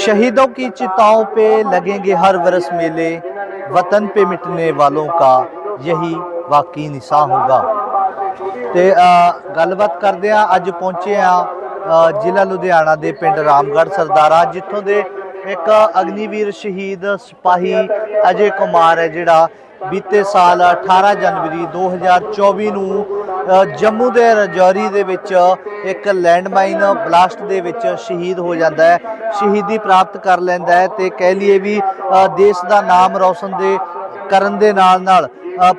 शहीदों की चिताओं पे लगेंगे हर वर्ष मेले वतन पे मिटने वालों का यही वाकई निशान होगा ਤੇ ਅ, ਗੱਲਬਾਤ ਕਰਦੇ ਆ ਅੱਜ ਪਹੁੰਚੇ ਆ ਅ, ਜ਼ਿਲ੍ਹਾ ਲੁਧਿਆਣਾ ਦੇ ਪਿੰਡ ਰਾਮਗੜ੍ਹ ਸਰਦਾਰਾ ਜਿੱਥੋਂ ਦੇ ਇੱਕ ਅਗਨੀਵੀਰ ਸ਼ਹੀਦ ਸਿਪਾਹੀ ਅਜੇ ਕੁਮਾਰ ਹੈ ਜਿਹੜਾ ਬੀਤੇ ਸਾਲ 18 ਜਨਵਰੀ 2024 ਨੂੰ ਅ, ਜੰਮੂ ਦੇ ਰਜੌਰੀ ਦੇ ਵਿੱਚ ਇੱਕ ਲੈਂਡਮਾਈਨ ਬਲਾਸਟ ਦੇ ਵਿੱਚ ਸ਼ਹੀਦ ਹੋ ਜਾਂਦਾ ਹੈ। ਸ਼ਹੀਦੀ ਪ੍ਰਾਪਤ ਕਰ ਲੈਂਦਾ ਹੈ ਤੇ ਕਹਿ ਲਈਏ ਵੀ ਦੇਸ਼ ਦਾ ਨਾਮ ਰੌਸ਼ਨ ਦੇ ਕਰਨ ਦੇ ਨਾਲ ਨਾਲ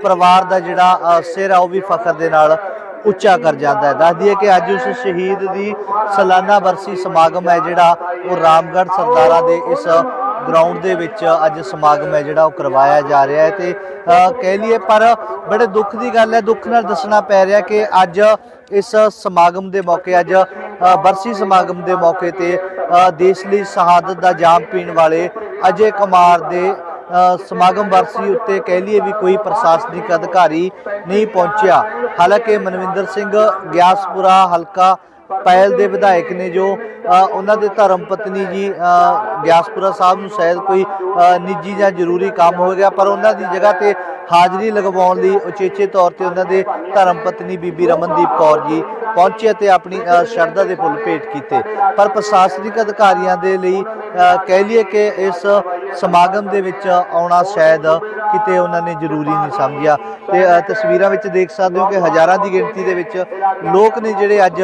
ਪਰਿਵਾਰ ਦਾ ਜਿਹੜਾ ਸਿਰ ਆ ਉਹ ਵੀ ਫਖਰ ਦੇ ਨਾਲ ਉੱਚਾ ਕਰ ਜਾਂਦਾ ਹੈ। ਦੱਸ ਦਈਏ ਕਿ ਅੱਜ ਉਸ ਸ਼ਹੀਦ ਦੀ ਸਾਲਾਨਾ ਬਰਸੀ ਸਮਾਗਮ ਹੈ ਜਿਹੜਾ ਉਹ ਰਾਮਗੜ੍ਹ ਸਰਦਾਰਾ ਦੇ ਇਸ ਗਰਾਊਂਡ ਦੇ ਵਿੱਚ ਅੱਜ ਸਮਾਗਮ ਹੈ ਜਿਹੜਾ ਉਹ ਕਰਵਾਇਆ ਜਾ ਰਿਹਾ ਹੈ ਤੇ ਕਹਿ ਲਈਏ ਪਰ ਬੜੇ ਦੁੱਖ ਦੀ ਗੱਲ ਹੈ, ਦੁੱਖ ਨਾਲ ਦੱਸਣਾ ਪੈ ਰਿਹਾ ਕਿ ਅੱਜ ਇਸ ਸਮਾਗਮ ਦੇ ਮੌਕੇ, ਅੱਜ ਬਰਸੀ ਸਮਾਗਮ ਦੇ ਮੌਕੇ ਤੇ ਦੇਸ਼ ਲਈ ਸ਼ਹਾਦਤ ਦਾ ਜਾਮ ਪੀਣ ਵਾਲੇ ਅਜੇ ਕੁਮਾਰ ਦੇ ਸਮਾਗਮ ਵਰਸੀ ਉੱਤੇ ਕਹਿ ਲਈਏ ਵੀ ਕੋਈ ਪ੍ਰਸ਼ਾਸਨਿਕ ਅਧਿਕਾਰੀ ਨਹੀਂ ਪਹੁੰਚਿਆ। ਹਾਲਾਂਕਿ ਮਨਵਿੰਦਰ ਸਿੰਘ ਗਿਆਸਪੁਰਾ ਹਲਕਾ ਪੈਲ ਦੇ ਵਿਧਾਇਕ ਨੇ ਜੋ ਉਹਨਾਂ ਦੇ ਧਰਮ ਪਤਨੀ ਜੀ ਅ, ਗਿਆਸਪੁਰਾ ਸਾਹਿਬ ਨੂੰ ਸ਼ਾਇਦ ਕੋਈ ਨਿੱਜੀ ਜਾਂ ਜ਼ਰੂਰੀ ਕੰਮ ਹੋ ਗਿਆ ਪਰ ਉਹਨਾਂ ਦੀ ਜਗ੍ਹਾ ਤੇ ਹਾਜ਼ਰੀ ਲਗਵਾਉਣ ਲਈ ਉਚੇਚੇ ਤੌਰ ਤੇ ਉਹਨਾਂ ਦੇ ਧਰਮ ਪਤਨੀ ਬੀਬੀ ਰਮਨਦੀਪ ਕੌਰ ਜੀ ਪਹੁੰਚੇ ਤੇ ਆਪਣੀ ਸ਼ਰਧਾ ਦੇ ਫੁੱਲ ਭੇਟ ਕੀਤੇ। ਪਰ ਪ੍ਰਸ਼ਾਸਨਿਕ ਅਧਿਕਾਰੀਆਂ ਦੇ ਲਈ ਕਹਿ ਲਈਏ ਕਿ ਇਸ ਸਮਾਗਮ ਦੇ ਵਿੱਚ ਆਉਣਾ ਸ਼ਾਇਦ ਕਿਤੇ ਉਹਨਾਂ ਨੇ ਜ਼ਰੂਰੀ ਨਹੀਂ ਸਮਝਿਆ। ਤੇ ਤਸਵੀਰਾਂ ਵਿੱਚ ਦੇਖ ਸਕਦੇ ਹੋ ਕਿ ਹਜ਼ਾਰਾਂ ਦੀ ਗਿਣਤੀ ਦੇ ਵਿੱਚ ਲੋਕ ਨੇ ਜਿਹੜੇ ਅੱਜ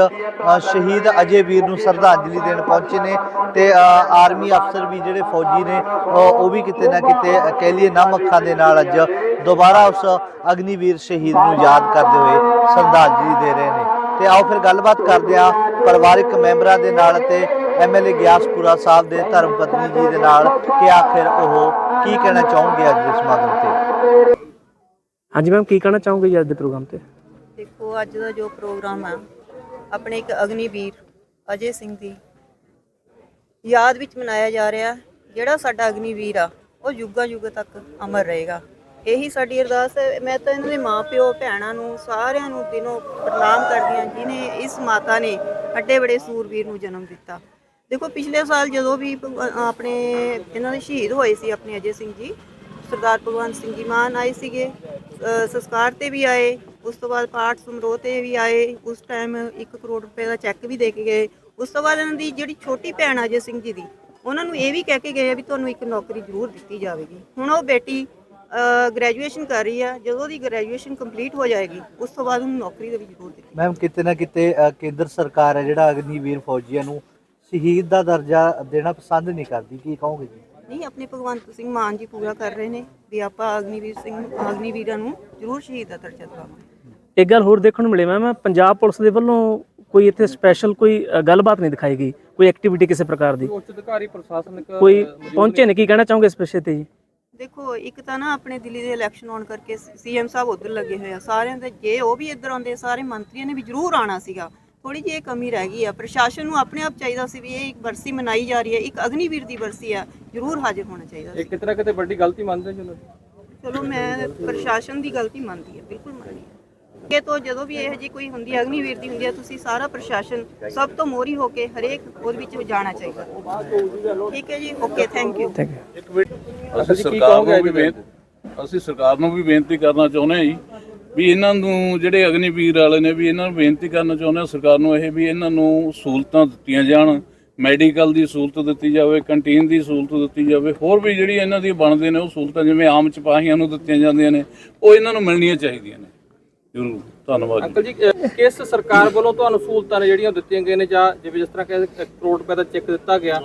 ਸ਼ਹੀਦ ਅਜੇ ਵੀਰ ਨੂੰ ਸ਼ਰਧਾਂਜਲੀ ਦੇਣ ਪਹੁੰਚੇ ਨੇ ਤੇ ਆਰਮੀ ਅਫਸਰ ਵੀ ਜਿਹੜੇ ਫੌਜੀ ਨੇ ਉਹ ਵੀ ਕਿਤੇ ਨਾ ਕਿਤੇ ਕਹਿ ਲਈਏ ਨਮ ਅੱਖਾਂ ਦੇ ਨਾਲ ਅੱਜ ਦੁਬਾਰਾ ਉਸ ਅਗਨੀਵੀਰ ਸ਼ਹੀਦ ਨੂੰ ਯਾਦ ਕਰਦੇ ਹੋਏ ਸ਼ਰਧਾਂਜਲੀ ਦੇ ਰਹੇ ਨੇ। ਤੇ ਆਓ ਫਿਰ ਗੱਲਬਾਤ ਕਰਦੇ ਹਾਂ ਪਰਿਵਾਰਕ ਮੈਂਬਰਾਂ ਦੇ ਨਾਲ ਤੇ ਐਮਐਲਏ ਗਿਆਸਪੁਰਾ ਸਾਹਿਬ ਦੇ ਧਰਮ ਪਤਨੀ ਜੀ ਦੇ ਨਾਲ ਕਿ ਆਖਿਰ ਉਹ ਕੀ ਕਹਿਣਾ ਚਾਹਣਗੇ ਅੱਜ ਦੇ ਸਮਾਗਮ ਤੇ? ਹਾਂਜੀ ਮੈਮ ਕੀ ਕਹਿਣਾ ਚਾਹੋਗੇ ਜੀ ਅੱਜ ਦੇ ਪ੍ਰੋਗਰਾਮ ਤੇ? ਦੇਖੋ ਅੱਜ ਦਾ ਜੋ ਪ੍ਰੋਗਰਾਮ ਆ ਆਪਣੇ ਇੱਕ ਅਗਨੀਵੀਰ ਅਜੇ ਸਿੰਘ ਦੀ ਯਾਦ ਵਿੱਚ ਮਨਾਇਆ ਜਾ ਰਿਹਾ ਜਿਹੜਾ ਸਾਡਾ ਅਗਨੀਵੀਰ ਆ ਉਹ ਯੁੱਗਾਂ ਯੁੱਗ ਤੱਕ ਅਮਰ ਰਹੇਗਾ। ਇਹੀ ਸਾਡੀ ਅਰਦਾਸ ਹੈ। ਮੈਂ ਤਾਂ ਇਹਨਾਂ ਦੇ ਮਾਪਿਓ ਭੈਣਾਂ ਨੂੰ, ਸਾਰਿਆਂ ਨੂੰ ਦਿਨੋਂ ਪ੍ਰਣਾਮ ਕਰਦੀ ਹਾਂ ਜਿਨੇ ਇਸ ਮਾਤਾ ਨੇ ਅੱਡੇ ਬੜੇ ਸੂਰਬੀਰ ਨੂੰ ਜਨਮ ਦਿੱਤਾ। ਦੇਖੋ, ਪਿਛਲੇ ਸਾਲ ਜਦੋਂ ਵੀ ਆਪਣੇ ਇਹਨਾਂ ਦੇ ਸ਼ਹੀਦ ਹੋਏ ਸੀ ਆਪਣੇ ਅਜੇ ਸਿੰਘ ਜੀ, ਸਰਦਾਰ ਭਗਵੰਤ ਸਿੰਘ ਜੀ ਮਾਨ ਆਏ ਸੀਗੇ ਸੰਸਕਾਰ ਤੇ ਵੀ ਆਏ, ਉਸ ਤੋਂ ਬਾਅਦ ਪਾਠ ਸਮਰੋਹ ਤੇ ਵੀ ਆਏ, ਉਸ ਟਾਈਮ 1 ਕਰੋੜ ਰੁਪਏ ਦਾ ਚੈੱਕ ਵੀ ਦੇ ਕੇ ਗਏ। ਉਸ ਤੋਂ ਬਾਅਦ ਇਹਨਾਂ ਦੀ ਜਿਹੜੀ ਛੋਟੀ ਭੈਣ ਅਜੇ ਸਿੰਘ ਜੀ ਦੀ, ਉਹਨਾਂ ਨੂੰ ਇਹ ਵੀ ਕਹਿ ਕੇ ਗਏ ਆ ਵੀ ਤੁਹਾਨੂੰ ਇੱਕ ਨੌਕਰੀ ਜ਼ਰੂਰ ਦਿੱਤੀ ਜਾਵੇਗੀ। ਹੁਣ ਉਹ ਬੇਟੀ ਗ੍ਰੈਜੂਏਸ਼ਨ ਕਰ ਰਹੀ ਆ। ਜਦੋਂ ਦੀ ਗ੍ਰੈਜੂਏਸ਼ਨ ਕੰਪਲੀਟ ਹੋ ਜਾਏਗੀ ਉਸ ਤੋਂ ਬਾਅਦ ਉਹਨੂੰ ਨੌਕਰੀ ਦਾ ਵੀ ਜ਼ਰੂਰ ਦਿੱਤੀ ਮੈਮ ਕਿਤੇ ਨਾ ਕਿਤੇ ਅ, ਕੇਂਦਰ ਸਰਕਾਰ ਹੈ ਜਿਹੜਾ ਅਗਨੀਵੀਰ ਫੌਜੀਆਂ ਨੂੰ ਸ਼ਹੀਦ ਦਾ ਦਰਜਾ ਦੇਣਾ ਪਸੰਦ ਨਹੀਂ ਕਰਦੀ। ਕੀ ਕਹੋਗੇ ਜੀ? ਨਹੀਂ ਆਪਣੇ ਭਗਵੰਤ ਸਿੰਘ ਮਾਨ ਜੀ ਪੂਰਾ ਕਰ ਰਹੇ ਨੇ ਵੀ ਆਪਾਂ ਅਗਨੀਵੀਰ ਸਿੰਘ ਅਗਨੀਵੀਰਾਂ ਨੂੰ ਜ਼ਰੂਰ ਸ਼ਹੀਦ ਦਾ ਦਰਜਾ ਦਿਵਾਵਾਂਗੇ। ਇੱਕ ਗੱਲ ਹੋਰ ਦੇਖਣ ਨੂੰ ਮਿਲੇ ਮੈਮ ਪੰਜਾਬ ਪੁਲਿਸ ਦੇ ਵੱਲੋਂ ਕੋਈ ਇੱਥੇ ਸਪੈਸ਼ਲ ਕੋਈ ਅ, ਗੱਲਬਾਤ ਨਹੀਂ ਦਿਖਾਈ ਗਈ ਕੋਈ ਐਕਟੀਵਿਟੀ ਕਿਸੇ ਪ੍ਰਕਾਰ ਦੀ? ਉੱਚ ਅਧਿਕਾਰੀ ਪ੍ਰਸ਼ਾਸਨਿਕ ਕੋਈ ਪਹੁੰਚੇ ਨੇ? ਕੀ ਕਹਿਣਾ ਚਾਹੋਗੇ ਇਸ ਵਿਸ਼ੇ ਤੇ ਜੀ? ਦੇਖੋ ਇੱਕ ਤਾਂ ਨਾ ਆਪਣੇ ਦਿੱਲੀ ਦੇ ਇਲੈਕਸ਼ਨ ਆਉਣ ਕਰਕੇ ਸੀਐਮ ਸਾਹਿਬ ਉਧਰ ਲੱਗੇ ਹੋਏ ਆ ਸਾਰਿਆਂ ਦੇ ਜੇ ਉਹ ਵੀ ਇੱਧਰ ਆਉਂਦੇ ਸਾਰੇ ਮੰਤਰੀਆਂ ਨੇ ਵੀ ਜ਼ਰੂਰ ਆਣਾ ਸੀਗਾ। ਥੋੜੀ ਜਿਹੀ ਇਹ ਕਮੀ ਰਹਿ ਗਈ ਆ। ਪ੍ਰਸ਼ਾਸਨ ਨੂੰ ਆਪਣੇ ਆਪ ਚਾਹੀਦਾ ਸੀ ਵੀ ਇਹ ਇੱਕ ਬਰਸੀ ਮਨਾਈ ਜਾ ਰਹੀ ਹੈ ਇੱਕ ਅਗਨੀਵੀਰ ਦੀ ਬਰਸੀ ਆ ਜ਼ਰੂਰ ਹਾਜ਼ਰ ਹੋਣਾ ਚਾਹੀਦਾ ਇਹ ਸੀ। ਕਿਤੇ ਨਾ ਕਿਤੇ ਵੱਡੀ ਗਲਤੀ ਮੰਨਦੇ ਚਲੋ ਚਲੋ ਮੈਂ ਪ੍ਰਸ਼ਾਸਨ ਦੀ ਗਲਤੀ ਮੰਨਦੀ ਹਾਂ ਬਿਲਕੁਲ ਮੰਨਦੀ ਹਾਂ ਇਹ ਤੋਂ ਜਦੋਂ ਵੀ ਇਹੋ ਜਿਹੀ ਕੋਈ ਹੁੰਦੀ ਹੈ ਅਗਨੀਵੀਰ ਦੀ ਹੁੰਦੀ ਹੈ ਤੁਸੀਂ ਸਾਰਾ ਪ੍ਰਸ਼ਾਸਨ ਸਭ ਤੋਂ ਮੋਰੀ ਹੋ ਕੇ ਹਰੇਕ ਉਹਦੇ ਵਿੱਚ ਜਾਣਾ ਚਾਹੀਦਾ। ਠੀਕ ਹੈ ਜੀ ਓਕੇ ਥੈਂਕ ਯੂ। ਅਸੀਂ ਸਰਕਾਰ ਨੂੰ ਵੀ ਬੇਨਤੀ ਅਸੀਂ ਸਰਕਾਰ ਨੂੰ ਵੀ ਬੇਨਤੀ ਕਰਨਾ ਚਾਹੁੰਦੇ ਹਾਂ ਜੀ ਵੀ ਇਹਨਾਂ ਨੂੰ ਜਿਹੜੇ ਅਗਨੀਵੀਰ ਵਾਲੇ ਨੇ ਵੀ ਇਹਨਾਂ ਨੂੰ ਬੇਨਤੀ ਕਰਨਾ ਚਾਹੁੰਦੇ ਹਾਂ ਸਰਕਾਰ ਨੂੰ ਇਹ ਵੀ ਇਹਨਾਂ ਨੂੰ ਸਹੂਲਤਾਂ ਦਿੱਤੀਆਂ ਜਾਣ ਮੈਡੀਕਲ ਦੀ ਸਹੂਲਤ ਦਿੱਤੀ ਜਾਵੇ ਕੰਟੀਨ ਦੀ ਸਹੂਲਤ ਦਿੱਤੀ ਜਾਵੇ ਹੋਰ ਵੀ ਜਿਹੜੀ ਇਹਨਾਂ ਦੀ ਬਣਦੇ ਨੇ ਉਹ ਸਹੂਲਤਾਂ ਜਿਵੇਂ ਆਮ ਸਿਪਾਹੀਆਂ ਨੂੰ ਦਿੱਤੀਆਂ ਜਾਂਦੀਆਂ ਨੇ ਉਹ ਇਹਨਾਂ ਨੂੰ ਮਿਲਣੀਆਂ ਚਾਹੀਦੀਆਂ ਨੇ। ਜ਼ਰੂਰ ਧੰਨਵਾਦ ਅੰਕਲ ਜੀ ਕਿਸ ਸਰਕਾਰ ਵੱਲੋਂ ਤੁਹਾਨੂੰ ਸਹੂਲਤਾਂ ਨੇ ਜਿਹੜੀਆਂ ਦਿੱਤੀਆਂ ਗਈਆਂ ਨੇ ਜਾਂ ਜਿਵੇਂ ਜਿਸ ਤਰ੍ਹਾਂ 1 ਕਰੋੜ ਰੁਪਏ ਦਾ ਚੈੱਕ ਦਿੱਤਾ ਗਿਆ?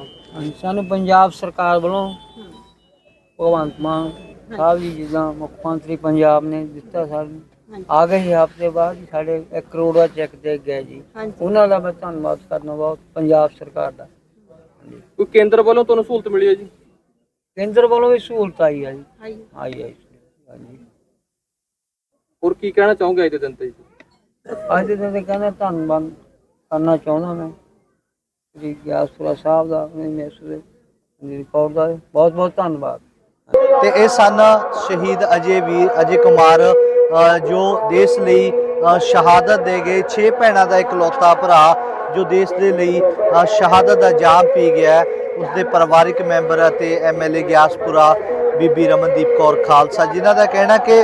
ਸਾਨੂੰ ਪੰਜਾਬ ਸਰਕਾਰ ਵੱਲੋਂ ਭਗਵੰਤ ਮਾਨ ਸਾਹਿਬ ਜੀ ਜਿੱਦਾਂ ਮੁੱਖ ਮੰਤਰੀ ਪੰਜਾਬ ਨੇ ਦਿੱਤਾ ਸਾਨੂੰ ਆ ਗਏ ਹੀ ਹਫ਼ਤੇ ਬਾਅਦ ਹੀ ਸਾਡੇ 1 ਕਰੋੜ ਦਾ ਚੈੱਕ ਦੇ ਗਿਆ ਜੀ। ਹਾਂਜੀ। ਉਹਨਾਂ ਦਾ ਮੈਂ ਧੰਨਵਾਦ ਕਰਨਾ ਬਹੁਤ ਪੰਜਾਬ ਸਰਕਾਰ ਦਾ। ਕੋਈ ਕੇਂਦਰ ਵੱਲੋਂ ਤੁਹਾਨੂੰ ਸਹੂਲਤ ਮਿਲੀ ਹੈ ਜੀ? ਕੇਂਦਰ ਵੱਲੋਂ ਵੀ ਸਹੂਲਤ ਆਈ ਆ ਜੀ। ਆਈ। ਆਈ ਹਾਂਜੀ। ਹੋਰ ਕੀ ਕਹਿਣਾ ਚਾਹੋਗੇ ਅੱਜ ਦੇ ਦਿਨ ਤੇ ਜੀ? ਅੱਜ ਦੇ ਦਿਨ ਤੇ ਕਹਿੰਦਾ ਧੰਨਵਾਦ ਕਰਨਾ ਚਾਹੁੰਦਾ ਮੈਂ। ਜੀ ਗਿਆਸਪੁਰਾ ਸਾਹਿਬ ਦਾ ਆਪਣੇ ਮੈਸੂਰ ਰਿਪੋਰਟ ਦਾ ਬਹੁਤ ਬਹੁਤ ਧੰਨਵਾਦ। ਤੇ ਇਹ ਸਨ ਸ਼ਹੀਦ ਅਜੇ ਵੀਰ ਅਜੇ ਕੁਮਾਰ ਜੋ ਦੇਸ਼ ਲਈ ਸ਼ਹਾਦਤ ਦੇ ਗਏ 6 ਭੈਣਾਂ ਦਾ ਇਕਲੌਤਾ ਭਰਾ ਜੋ ਦੇਸ਼ ਦੇ ਲਈ ਸ਼ਹਾਦਤ ਦਾ ਜਾਮ ਪੀ ਗਿਆ ਹੈ। ਉਸਦੇ ਪਰਿਵਾਰਿਕ ਮੈਂਬਰ ਅਤੇ ਐਮਐਲਏ ਗਿਆਸਪੁਰਾ ਬੀਬੀ ਰਮਨਦੀਪ ਕੌਰ ਖਾਲਸਾ ਜਿਨ੍ਹਾਂ ਦਾ ਕਹਿਣਾ ਕਿ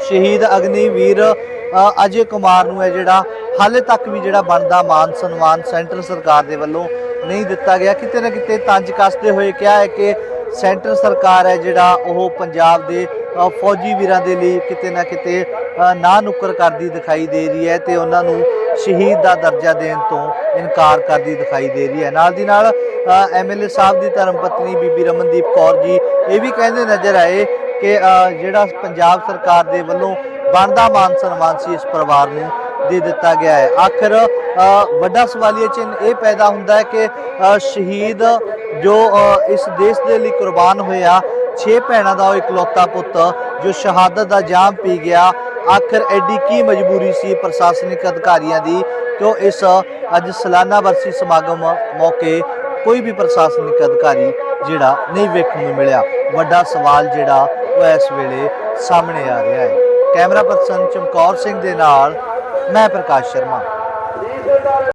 ਸ਼ਹੀਦ ਅਗਨੀਵੀਰ ਅ, ਅਜੇ ਕੁਮਾਰ ਨੂੰ ਹੈ ਜਿਹੜਾ ਹਾਲੇ ਤੱਕ ਵੀ ਜਿਹੜਾ ਬਣਦਾ ਮਾਨ ਸਨਮਾਨ ਸੈਂਟਰ ਸਰਕਾਰ ਦੇ ਵੱਲੋਂ ਨਹੀਂ ਦਿੱਤਾ ਗਿਆ ਕਿਤੇ ਨਾ ਕਿਤੇ ਤੰਜ ਕੱਸਦੇ ਹੋਏ ਕਿਹਾ ਹੈ ਕਿ ਸੈਂਟਰ ਸਰਕਾਰ ਹੈ ਜਿਹੜਾ ਉਹ ਪੰਜਾਬ ਦੇ ਫੌਜੀ ਵੀਰਾਂ ਦੇ ਲਈ ਕਿਤੇ ਨਾ ਕਿਤੇ ਨਾ ਨੁੱਕਰ ਕਰਦੀ ਦਿਖਾਈ ਦੇ ਰਹੀ ਹੈ ਤੇ ਉਹਨਾਂ ਨੂੰ ਸ਼ਹੀਦ ਦਾ ਦਰਜਾ ਦੇਣ ਤੋਂ ਇਨਕਾਰ ਕਰਦੀ ਦਿਖਾਈ ਦੇ ਰਹੀ ਹੈ। ਨਾਲ ਦੀ ਨਾਲ ਐਮਐਲਏ ਸਾਹਿਬ ਦੀ ਧਰਮ ਪਤਨੀ ਬੀਬੀ ਰਮਨਦੀਪ ਕੌਰ ਜੀ ਇਹ ਵੀ ਕਹਿੰਦੇ ਨਜ਼ਰ ਆਏ ਕਿ ਜਿਹੜਾ ਪੰਜਾਬ ਸਰਕਾਰ ਦੇ ਵੱਲੋਂ ਬਣਦਾ ਮਾਨ ਸਨਮਾਨ ਸੀ ਇਸ ਪਰਿਵਾਰ ਨੂੰ ਦੇ ਦਿੱਤਾ ਗਿਆ ਹੈ। ਆਖਰ ਅ, ਵੱਡਾ ਸਵਾਲੀਆ ਚਿੰਨ੍ਹ ਇਹ ਪੈਦਾ ਹੁੰਦਾ ਹੈ ਕਿ ਸ਼ਹੀਦ ਜੋ ਇਸ ਦੇਸ਼ ਦੇ ਲਈ ਕੁਰਬਾਨ ਹੋਇਆ ਛੇ ਭੈਣਾਂ ਦਾ ਉਹ ਇਕਲੌਤਾ ਪੁੱਤ ਜੋ ਸ਼ਹਾਦਤ ਦਾ ਜਾਮ ਪੀ ਗਿਆ ਆਖਰ ਐਡੀ ਕੀ ਮਜਬੂਰੀ ਸੀ ਪ੍ਰਸ਼ਾਸਨਿਕ ਅਧਿਕਾਰੀਆਂ ਦੀ ਕਿ ਇਸ ਅੱਜ ਸਾਲਾਨਾ ਵਰਸੀ ਸਮਾਗਮ ਮੌਕੇ ਕੋਈ ਵੀ ਪ੍ਰਸ਼ਾਸਨਿਕ ਅਧਿਕਾਰੀ ਜਿਹੜਾ ਨਹੀਂ ਵੇਖਣ ਨੂੰ ਮਿਲਿਆ। ਵੱਡਾ ਸਵਾਲ ਜਿਹੜਾ ਉਹ ਇਸ ਵੇਲੇ ਸਾਹਮਣੇ ਆ ਰਿਹਾ ਹੈ। ਕੈਮਰਾ ਪਰਸਨ ਚਮਕੌਰ ਸਿੰਘ ਦੇ ਨਾਲ ਮੈਂ ਪ੍ਰਕਾਸ਼ ਸ਼ਰਮਾ।